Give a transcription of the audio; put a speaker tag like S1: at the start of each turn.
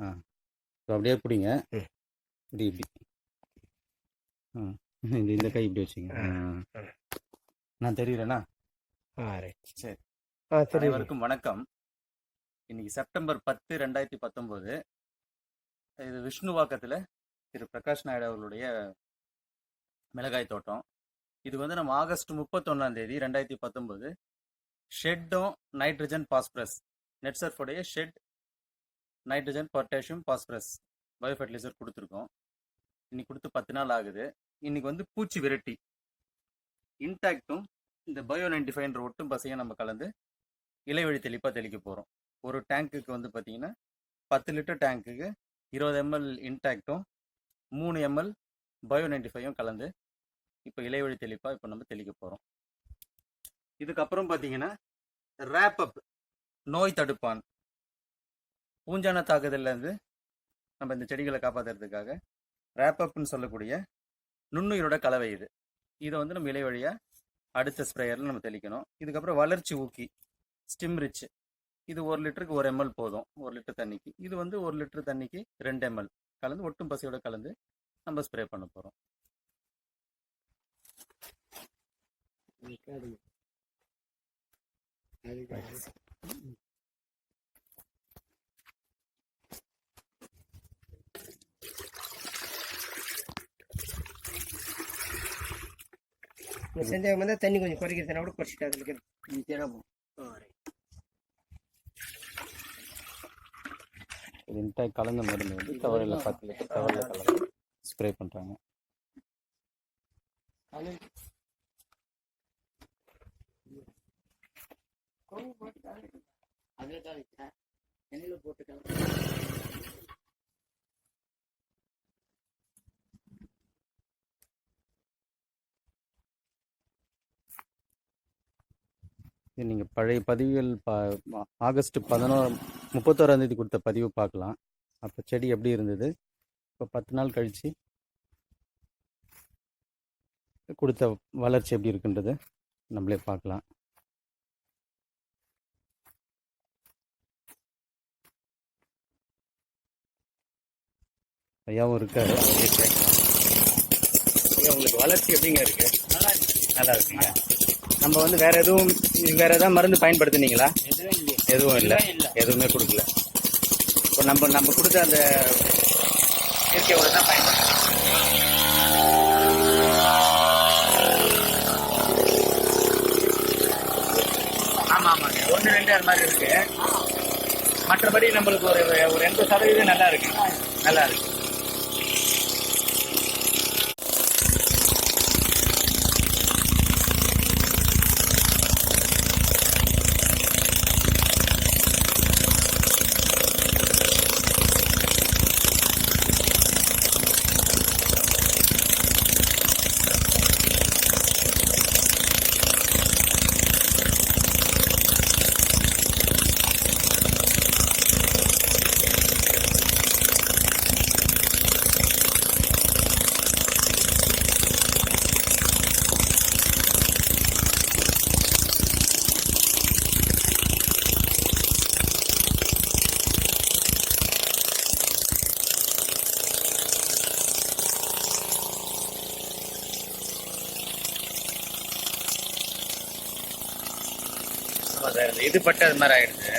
S1: ஆ. அப்படியே பிடிங்க. இப்படி இப்படி. ஆ. இந்த இந்த கை இப்படி வச்சுங்க. நான் தெரியுறேண்ணா
S2: ஆ ரைட்
S1: சரி. அனைவருக்கும் வணக்கம். இன்னைக்கு செப்டம்பர் பத்து ரெண்டாயிரத்தி பத்தொம்போது. இது விஷ்ணுவாக்கத்தில் திரு பிரகாஷ் நாயுடு அவர்களுடைய மிளகாய் தோட்டம். இது வந்து நம்ம ஆகஸ்ட் முப்பத்தொன்னாம் தேதி ரெண்டாயிரத்தி பத்தொம்போது. ஷெட்டும் நைட்ரஜன் பாஸ்பரஸ் நெட்சர்ஃபுடைய shed nitrogen potassium phosphorus bio fertiliser கொடுத்துருக்கோம். இன்னைக்கு கொடுத்து பத்து நாள் ஆகுது. இன்னைக்கு வந்து பூச்சி விரட்டி. இன்டாக்டும் இந்த பயோ நைன்டி ஃபைவ்ன்ற ஒட்டும் பசையும் நம்ம கலந்து இலைவழி தெளிப்பாக தெளிக்க போகிறோம் ஒரு டேங்க்குக்கு வந்து பார்த்தீங்கன்னா பத்து லிட்டர் டேங்க்குக்கு இருபது எம்எல் இன்டாக்டும் மூணு எம்எல் பயோ நைன்டி ஃபைவும் கலந்து இப்போ இலைவழி தெளிப்பாக இப்போ நம்ம தெளிக்க போகிறோம் இதுக்கப்புறம் பார்த்தீங்கன்னா ரேப்பப் நோய் தடுப்பான். பூஞ்சான தாக்குதல்லேருந்து நம்ம இந்த செடிகளை காப்பாற்றுறதுக்காக ரேப்பப்னு சொல்லக்கூடிய நுண்ணுயிரோட கலவை இது. இதை வந்து நம்ம இலை வழியாக அடுத்த ஸ்ப்ரேயரில் நம்ம தெளிக்கணும். இதுக்கப்புறம் வளர்ச்சி ஊக்கி ஸ்டிம் ரிச் இது ஒரு லிட்டருக்கு ஒரு எம்எல் போதும் ஒரு லிட்டர் தண்ணிக்கு. இது வந்து ஒரு லிட்டர் தண்ணிக்கு ரெண்டு எம்எல் கலந்து ஒட்டும் பசியோட கலந்து நம்ம ஸ்ப்ரே பண்ண போகிறோம்
S2: அதுக்கு இந்த சந்தேகம் வந்தால் தண்ணி கொஞ்சம் குறைக்கிறதுனா கூட குறைச்சிட்டு அதில் தினமும்
S1: இது இன்டாக் கலந்த மருந்து வந்து கவரில் பத்து லிட்டர் கவரில் கலந்து. ஸ்ப்ரே பண்ணுறாங்க இது நீங்கள் பழைய பதிவுகள் பா ஆகஸ்ட் பதினோரு முப்பத்தோராந்தேதி கொடுத்த பதிவு பார்க்கலாம். அப்போ செடி எப்படி இருந்தது? இப்போ பத்து நாள் கழித்து கொடுத்த வளர்ச்சி எப்படி இருக்குன்றது நம்மளே பார்க்கலாம். ஐயாவும் இருக்காரு. அவரே கேட்கலாம் உங்களுக்கு வளர்ச்சி எப்படிங்க இருக்கு. நல்லா இருக்குங்க. நம்ம வந்து வேற எதுவும் வேற ஏதாவது மருந்து பயன்படுத்துனீங்களா?
S2: எதுவும் இல்லை.
S1: எதுவும் இல்லை.
S2: இல்லை.
S1: எதுவுமே கொடுக்கல. இப்போ நம்ம நம்ம கொடுத்த அந்த இயற்கை உரம் தான் பயன்படுத்தணும் ஆமா ஆமாங்க ஒன்று ரெண்டு அது மாதிரி இருக்கு. மற்றபடி நம்மளுக்கு ஒரு ஒரு எண்பது சதவீதம் நல்லா இருக்கு. நல்லா இருக்கு. இது பட்டு அது மாதிரி ஆகிடுது